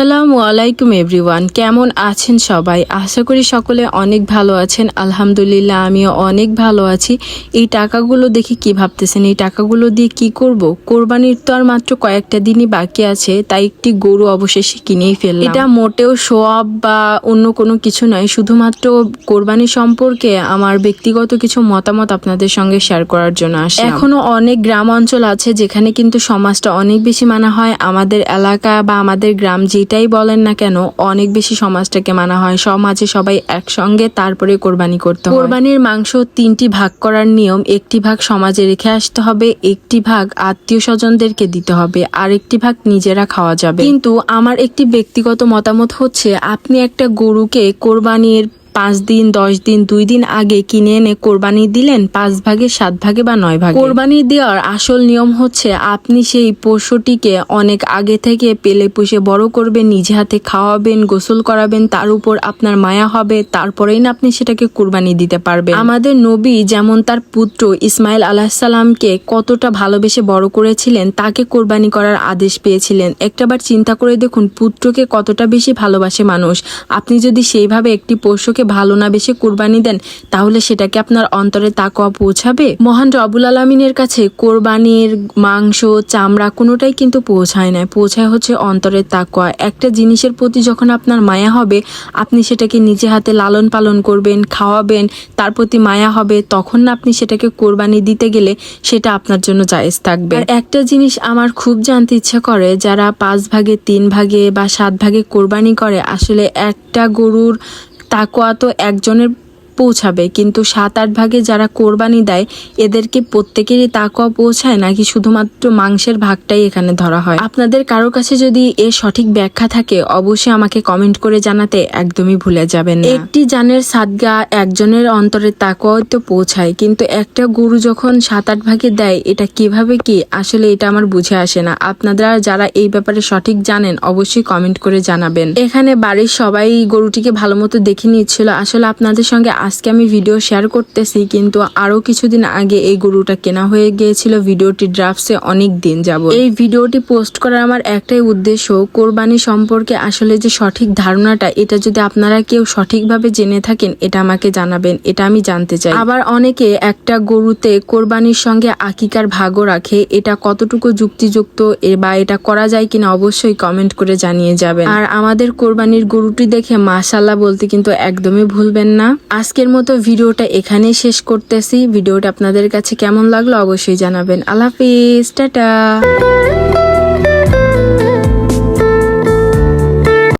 আসসালামু আলাইকুম এভরিওয়ান, কেমন আছেন সবাই? আশা করি সকলে অনেক ভালো আছেন। আলহামদুলিল্লাহ, আমিও অনেক ভালো আছি। এই টাকাগুলো দেখে কি ভাবতেছেন? এই টাকাগুলো দিয়ে কি করব? কোরবানির তো আর মাত্র কয়েকটা দিনই বাকি আছে, তাই একটি গরু অবশেষে কিনেই ফেললাম। এটা মোটেও অফ বা অন্য কোনো কিছু নয়, শুধুমাত্র কোরবানি সম্পর্কে আমার ব্যক্তিগত কিছু মতামত আপনাদের সঙ্গে শেয়ার করার জন্য আসে এখনও অনেক গ্রাম অঞ্চল আছে যেখানে কিন্তু সমাজটা অনেক বেশি মানা হয়। আমাদের এলাকা বা আমাদের গ্রাম যেটাই বলেন না কেন, অনেক বেশি সমাজটাকে মানা হয়। সমাজে সবাই একসঙ্গে তারপরে কোরবানি করতে হয়। কোরবানির মাংস তিনটি ভাগ করার নিয়ম, একটি ভাগ সমাজে রেখে আসতে হবে, একটি ভাগ আত্মীয় স্বজনদেরকে দিতে হবে আর একটি ভাগ নিজেরা খাওয়া যাবে। কিন্তু আমার একটি ব্যক্তিগত মতামত হচ্ছে, আপনি একটা গরুকে কোরবানির পাঁচ দিন, দশ দিন, দুই দিন আগে কিনে এনে কোরবানি দিলেন, পাঁচ ভাগে, সাত ভাগে বা নয় ভাগে? কোরবানি দেওয়ার আসল নিয়ম হচ্ছে আপনি সেই পশুটিকে অনেক আগে থেকে পেলে পুষে বড় করবেন, নিজে হাতে খাওয়াবেন, গোসল করাবেন, তার উপর আপনার মায়া হবে, তারপরেই না আপনি সেটাকে কোরবানি দিতে পারবেন। আমাদের নবী যেমন তার পুত্র ইসমাইল আলাহিসাল্লামকে কতটা ভালোবেসে বড় করেছিলেন, তাকে কোরবানি করার আদেশ পেয়েছিলেন। একটাবার চিন্তা করে দেখুন, পুত্রকে কতটা বেশি ভালোবাসে মানুষ। আপনি যদি সেইভাবে একটি পশুকে ভালো না বেশি কোরবানি দেন, তাহলে সেটাকে আপনার অন্তরে তাকওয়া পৌঁছাবে? মহান রবুল আলমিনের কাছে কোরবানির মাংস, চামড়া কোনোটাই কিন্তু পৌঁছায় না। পৌঁছায় হচ্ছে অন্তরের তাকওয়া। একটা জিনিসের প্রতি যখন আপনার মায়া হবে, আপনি সেটাকে নিজে হাতে লালন পালন করবেন, খাওয়াবেন, তার প্রতি মায়া হবে, তখন না আপনি সেটাকে কোরবানি দিতে গেলে সেটা আপনার জন্য জায়েজ থাকবে। আর একটা জিনিস আমার খুব জানতে ইচ্ছা করে, যারা পাঁচ ভাগে, তিন ভাগে বা সাত ভাগে কোরবানি করে, আসলে একটা গরুর তাকোয়া তো একজনের পৌঁছাবে, কিন্তু সাত, আট ভাগে যারা কোরবানি দেয়, এদেরকে প্রত্যেকেরই তাকোয়া পৌঁছায় নাকি শুধুমাত্র মাংসের ভাগটাই এখানে ধরা হয়? আপনাদের কারও কাছে যদি এর সঠিক ব্যাখ্যা থাকে, অবশ্যই আমাকে কমেন্ট করে জানাতে একদমই ভুলে যাবেন একটি জানের সাদগা একজনের অন্তরের তাকোয়া তো পৌঁছায়, কিন্তু একটা গরু যখন সাত, আট ভাগে দেয়, এটা কীভাবে কি? আসলে এটা আমার বুঝে আসে না। আপনারা যারা এই ব্যাপারে সঠিক জানেন, অবশ্যই কমেন্ট করে জানাবেন। এখানে বাড়ির সবাই গরুটিকে ভালো মতো দেখে নিচ্ছিল। আসলে আপনাদের সঙ্গে আজকে আমি ভিডিও শেয়ার করতেছি, কিন্তু আরও কিছুদিন আগে এই গরুটা কেনা হয়ে গিয়েছিল। ভিডিওটি ড্রাফটসে অনেক দিন যাব এই ভিডিওটি পোস্ট করার আমার একটাই উদ্দেশ্য, কোরবানি সম্পর্কে আসলে যে সঠিক ধারণাটা, এটা যদি আপনারা কেউ সঠিকভাবে জেনে থাকেন, এটা আমাকে জানাবেন, এটা আমি জানতে চাই। আবার অনেকে একটা গরুতে কোরবানির সঙ্গে আকিকার ভাগও রাখে, এটা কতটুকু যুক্তিযুক্ত বা এটা করা যায় কিনা অবশ্যই কমেন্ট করে জানিয়ে যাবেন। আর আমাদের কোরবানির গরুটি দেখে মাশাল্লাহ বলতে কিন্তু একদমই ভুলবেন না। আজকের মতো ভিডিওটা এখানেই শেষ করতেছি। ভিডিওটা আপনাদের কাছে কেমন লাগল অবশ্যই জানাবেন। আল্লাহ হাফিজ, টাটা।